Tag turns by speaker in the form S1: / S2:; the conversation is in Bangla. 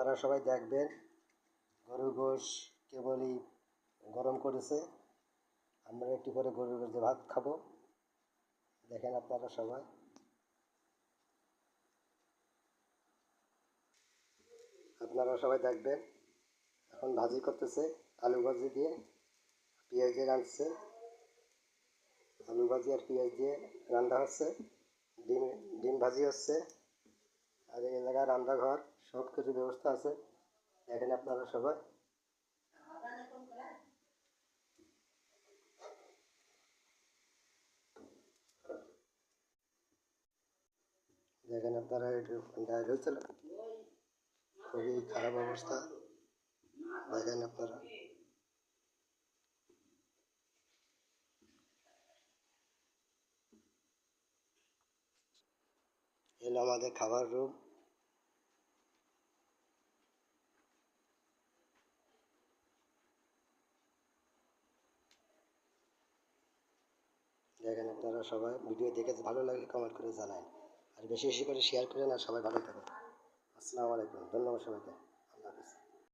S1: আপনারা সবাই দেখবেন, গরুর গোশ কেবলই গরম করেছে, আমরা একটু করে গরুর গোশ দিয়ে ভাত খাব। দেখেন আপনারা সবাই। আপনারা সবাই দেখবেন, এখন ভাজি করতেছে, আলু ভাজি দিয়ে পেঁয়াজ দিয়ে রাঁধছে। আলু ভাজি আর পেঁয়াজ দিয়ে রান্না হচ্ছে, ডিম ডিম ভাজি হচ্ছে। আর এই জায়গায় রান্নাঘর সব কিছু ব্যবস্থা আছে। দেখেন আপনারা সবাই। দেখেন আপনারা একটু হয়েছিল। খুবই খারাপ অবস্থা। দেখেন আপনারা। এলো আমাদের খাবার রুম দেখেন আপনারা সবাই ভিডিও দেখে ভালো লাগলে কমেন্ট করে জানায় আর বেশি বেশি করে শেয়ার করেন আর সবাই ভালো থাকুন। আসসালামু আলাইকুম, ধন্যবাদ সবাইকে।